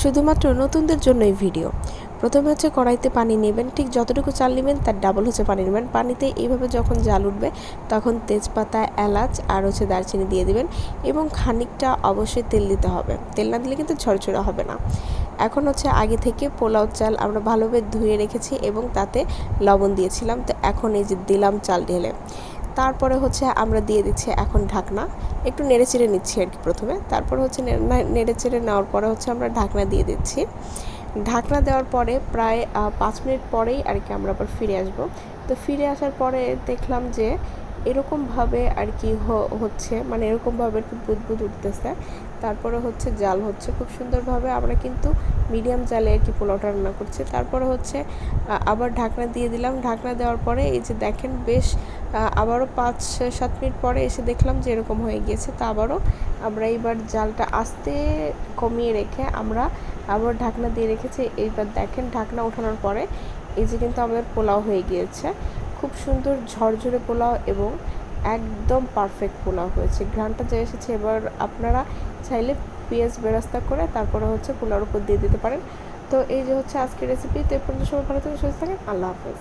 শুধুমাত্র নতুনদের জন্য এই ভিডিও। প্রথমে হচ্ছে কড়াইতে পানি নেবেন, ঠিক যতটুকু চাল নেবেন তার ডাবল হচ্ছে পানি নেবেন। পানিতে এইভাবে যখন জাল উঠবে তখন তেজপাতা, এলাচ আর হচ্ছে দারচিনি দিয়ে দিবেন এবং খানিকটা অবশ্যই তেল দিতে হবে। তেল না দিলে কিন্তু ঝরঝরা হবে না। এখন হচ্ছে আগে থেকে পোলাও চাল আমরা ভালোভাবে ধুয়ে রেখেছি এবং তাতে লবণ দিয়েছিলাম। তো এখন এই যে দিলাম চাল ঢেলে তারপরে হচ্ছে আমরা দিয়ে দিচ্ছি এখন ঢাকনা। একটু নেড়ে চেড়ে নিচ্ছি আর কি প্রথমে। তারপর হচ্ছে নেড়ে চেড়ে নেওয়ার পরে হচ্ছে আমরা ঢাকনা দিয়ে দিচ্ছি। ঢাকনা দেওয়ার পরে প্রায় পাঁচ মিনিট পরেই আর কি আমরা আবার ফিরে আসব। তো ফিরে আসার পরে দেখলাম যে এরকমভাবে আর কি হচ্ছে মানে এরকমভাবে একটু বুদবুদ উঠতেছে। তারপরে হচ্ছে জাল হচ্ছে। খুব সুন্দরভাবে আমরা কিন্তু মিডিয়াম জালে আর কি পোলাওটা রান্না করছি। তারপরে হচ্ছে আবার ঢাকনা দিয়ে দিলাম। ঢাকনা দেওয়ার পরে এই যে দেখেন বেশ আবারও পাঁচ সাত মিনিট পরে এসে দেখলাম যে এরকম হয়ে গিয়েছে। তা আবারও আমরা এইবার জালটা আস্তে কমিয়ে রেখে আমরা আবার ঢাকনা দিয়ে রেখেছি। এইবার দেখেন ঢাকনা ওঠানোর পরে এই যে কিন্তু আমাদের পোলাও হয়ে গিয়েছে। খুব সুন্দর ঝরঝরে পোলাও এবং একদম পারফেক্ট পোলাও হয়েছে। ঘ্রানটা যে এসেছে, এবার আপনারা চাইলে পেঁয়াজ বেরাস্তা করে তারপরে হচ্ছে পোলাওর উপর দিয়ে দিতে পারেন। তো এই যে হচ্ছে আজকের রেসিপি তো এ পর্যন্ত সবাই ভালো থাকেন, সুস্থ থাকেন। আল্লাহ হাফেজ।